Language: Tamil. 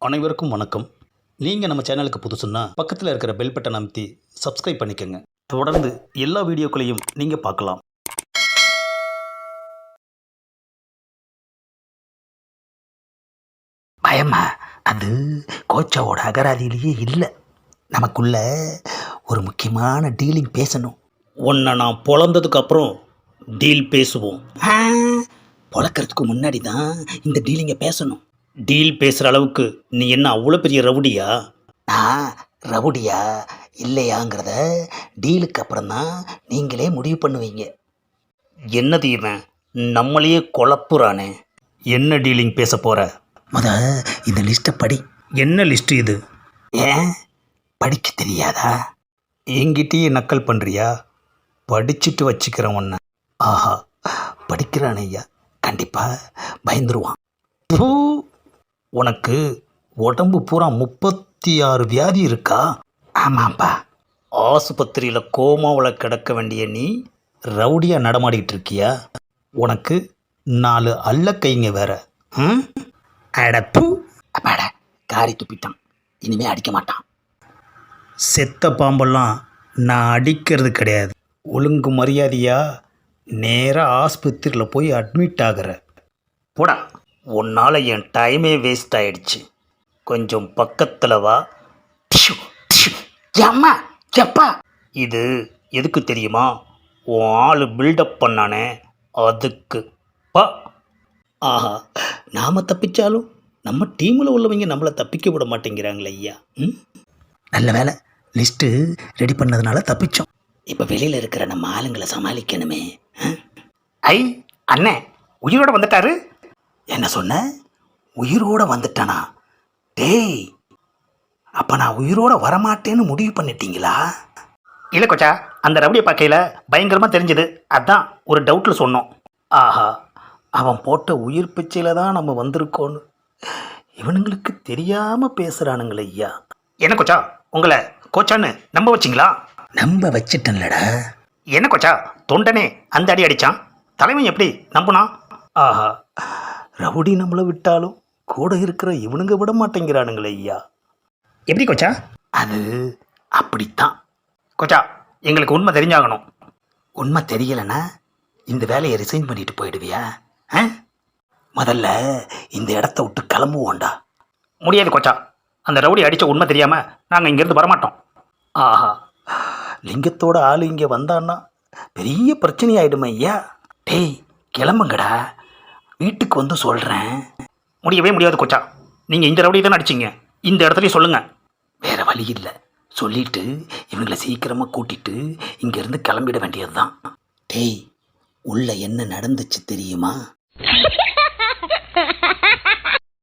அனைவருக்கும் வணக்கம். நீங்கள் நம்ம சேனலுக்கு புதுசுன்னா பக்கத்தில் இருக்கிற பெல் பட்டன் அமைத்தி சப்ஸ்கிரைப் பண்ணிக்கோங்க. தொடர்ந்து எல்லா வீடியோக்களையும் நீங்கள் பார்க்கலாம். பயமா? அது கோச்சாவோட அகராதியிலேயே இல்லை. நமக்குள்ள ஒரு முக்கியமான டீலிங் பேசணும். உன்னை நான் பொழந்ததுக்கு அப்புறம் டீல் பேசுவோம். ஆ, முன்னாடி தான் இந்த டீலிங்கை பேசணும். டீல் பேசுகிற அளவுக்கு நீ என்ன அவ்வளோ பெரிய ரவுடியா? நான் ரவுடியா? இல்லையாங்கிறத டீலுக்கு அப்புறம் தான் நீங்களே முடிவு பண்ணுவீங்க. என்னது இவன் நம்மளையே குழப்புறானே. என்ன டீலிங் பேச போகிற முத இந்த லிஸ்ட்டை படி. என்ன லிஸ்ட் இது? ஏன்? படிக்க தெரியாதா? என்கிட்டயே நக்கல் பண்ணுறியா படிச்சுட்டு வச்சுக்கிறேன் உன்னை. ஆஹா படிக்கிறான் ஐயா. கண்டிப்பாக பயந்துருவான். பூ! உனக்கு உடம்பு பூரா முப்பத்தி ஆறு வியாதி இருக்கா? ஆமாப்பா. ஆஸ்பத்திரியில் கோமாவில் கிடக்க வேண்டிய நீ ரவுடியாக நடமாடிக்கிட்டு இருக்கியா? உனக்கு நாலு அல்ல கைங்க வேற. ம்? அடப்பு அப்பாட காரி துப்பிட்டான். இனிமே அடிக்க மாட்டான். செத்த பாம்பெல்லாம் நான் அடிக்கிறது கிடையாது. ஒழுங்கு மரியாதையாக நேராக ஆஸ்பத்திரியில் போய் அட்மிட் ஆகிற. போடா. உன்னால் என் டைமே வேஸ்ட் ஆயிடுச்சு. கொஞ்சம் பக்கத்தில் வா. Tissue, tissue. அம்மா எப்பா இது எதுக்கு தெரியுமா? உன் ஆள் பில்டப் பண்ணானே. அதுக்கு. பா. ஆஹா நாம் தப்பிச்சாலும் நம்ம டீமில் உள்ளவங்க நம்மளை தப்பிக்க விட மாட்டேங்கிறாங்களே ஐயா. ம்? நல்ல வேலை லிஸ்ட்டு ரெடி பண்ணதுனால தப்பிச்சோம். இப்போ வெளியில் இருக்கிற நம்ம ஆளுங்களை சமாளிக்கணுமே. ஐ அண்ணே உயிரோட வந்துட்டாரு? என்ன சொன்ன? உயிரோட வந்துட்டானா? டேய் அப்போ நான் உயிரோட வரமாட்டேன்னு முடிவு பண்ணிட்டீங்களா? இல்லை கொச்சா அந்த ரவுடியை பார்க்கையில் பயங்கரமாக தெரிஞ்சது. அதான் ஒரு டவுட்டில் சொன்னோம். ஆஹா அவன் போட்ட உயிர் பிச்சையில் தான் நம்ம வந்திருக்கோன்னு. இவனுங்களுக்கு தெரியாமல் பேசுகிறானுங்களே ஐயா. என்ன கொச்சா உங்களை கோச்சான்னு நம்ப வச்சிங்களா? நம்ப வச்சிட்டேன்லடா. என்ன கொச்சா தொண்டனே அந்த அடி அடிச்சான்? தலைவன் எப்படி நம்புனா ஆஹா ரவுடி நம்மளை விட்டாலும் கூட இருக்கிற இவனுங்க விட மாட்டேங்கிறானுங்களே ஐயா. எப்படி கொச்சா? அது அப்படித்தான். கொச்சா எங்களுக்கு உண்மை தெரிஞ்சாகணும். உண்மை தெரியலைன்னா இந்த வேலையை ரிசைன் பண்ணிட்டு போயிடுவியா? ஆ? முதல்ல இந்த இடத்த விட்டு கிளம்புவோண்டா முடியாது கொச்சா. அந்த ரவுடி அடித்த உண்மை தெரியாமல் நாங்கள் இங்கேருந்து வரமாட்டோம். ஆஹா. லிங்கத்தோட ஆள் இங்கே வந்தான்னா பெரிய பிரச்சனை ஐயா. டேய் கிளம்புங்கடா. வீட்டுக்கு வந்து சொல்கிறேன் முடியவே முடியாது கொச்சா. நீங்கள் இந்த ரவுடி தானே அடிச்சிங்க? இந்த இடத்துலையும் சொல்லுங்கள் வேறு வழி இல்லை. சொல்லிட்டு இவங்களை சீக்கிரமாக கூட்டிட்டு இங்கேருந்து கிளம்பிட வேண்டியது தான் டேய் உள்ளே என்ன நடந்துச்சு தெரியுமா?